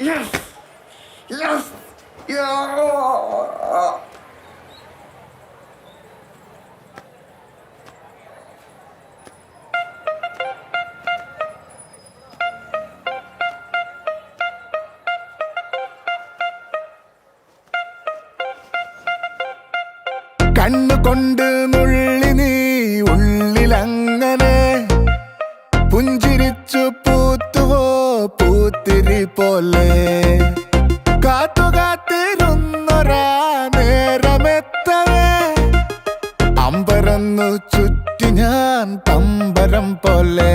Yes! Yes! Yeah! കണ്ണുകൊണ്ട് നുള്ളി പൂത്തിരി പോലെ. കാത്തു കാത്തിരുന്നൊരാ നേരമെത്തവേ അമ്പരന്നു ചുറ്റി ഞാൻ പമ്പരം പോലെ.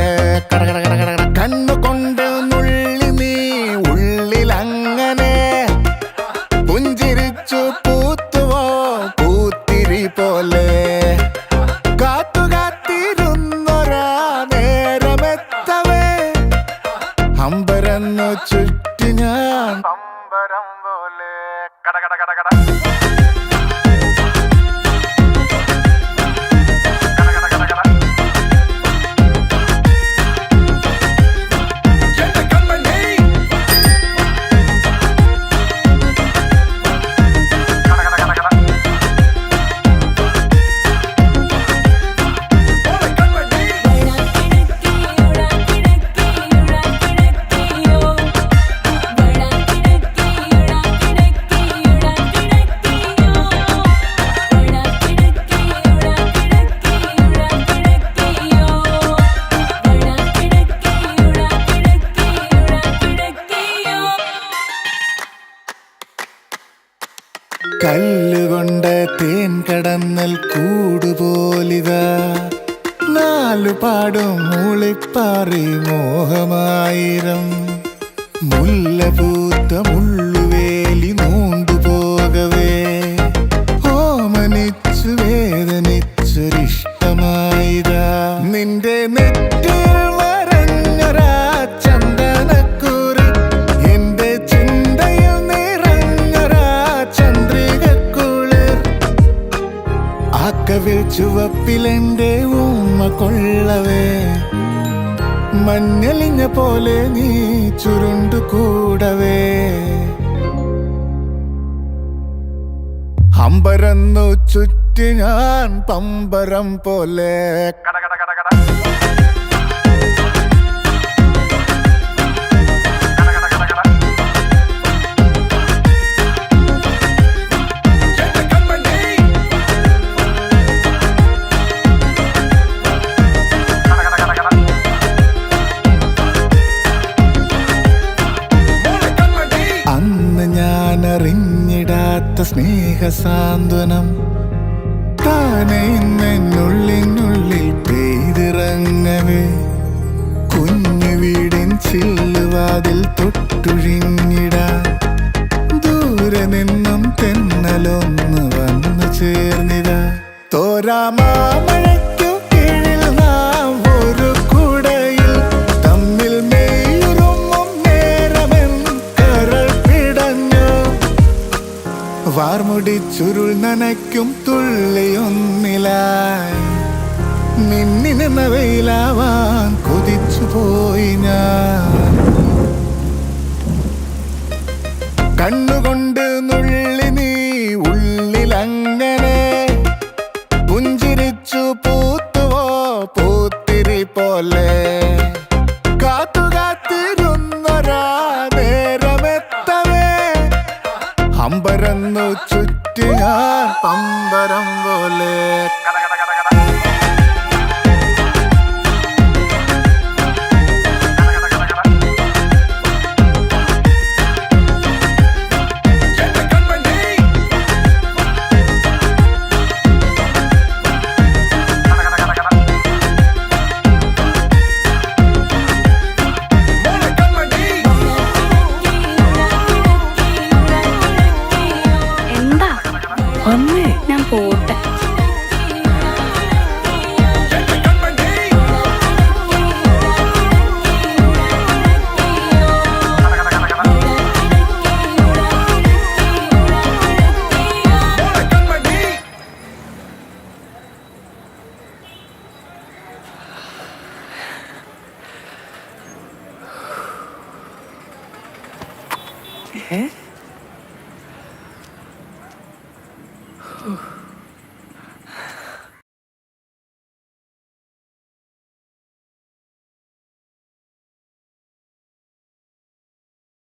അമ്പരന്നു ചുറ്റി ഞാൻ പോലെ കട കട കട കട. കല്ലുകൊണ്ട് തേൻ കടന്നൽ കൂടുപോലിതാ. നാലു പാടും മൂളിപ്പാറി മോഹമായിരം. മുല്ലപൂത്ത മുള്ളുവേലി ആക്കവിൽ ചുവപ്പിലെന്റെ ഉമ്മ കൊള്ളവേ. മഞ്ഞലിഞ്ഞ പോലെ നീ ചുരുണ്ടു കൂടവേ. അമ്പരന്നു ചുറ്റി ഞാൻ പമ്പരം പോലെ സ്നേഹസാന്ത്വനം. താനെ ഇന്നെന്നുള്ളിനുള്ളിൽ പെയ്തിറങ്ങവേ. കുഞ്ഞു വീടിൻ ചില്ലുവാതിൽ തൊട്ടുഴിഞ്ഞിട ദൂരെ നിന്നും തെന്നലൊന്ന് വന്നു ചേർന്നിട തോരാമാമഴയ്ക്കു വാർമുടി ചുരുൾ നനയ്ക്കും തുള്ളിയൊന്നിലായി. നിന്നിനെന്ന വെയിലാവാൻ കൊതിച്ചു പോയി ഞാൻ. കണ്ണുകൊണ്ട് നുള്ളി നീ ഉള്ളിലങ്ങനെ പുഞ്ചിരിച്ചു പൂത്തുവോ പൂത്തിരി പോലെ. കാത്തുകാത്തിരുന്നൊരാ നേരമെത്തവേ. അമ്പരന്നു ചുറ്റി ഞാൻ പമ്പരം പോലെ Hä?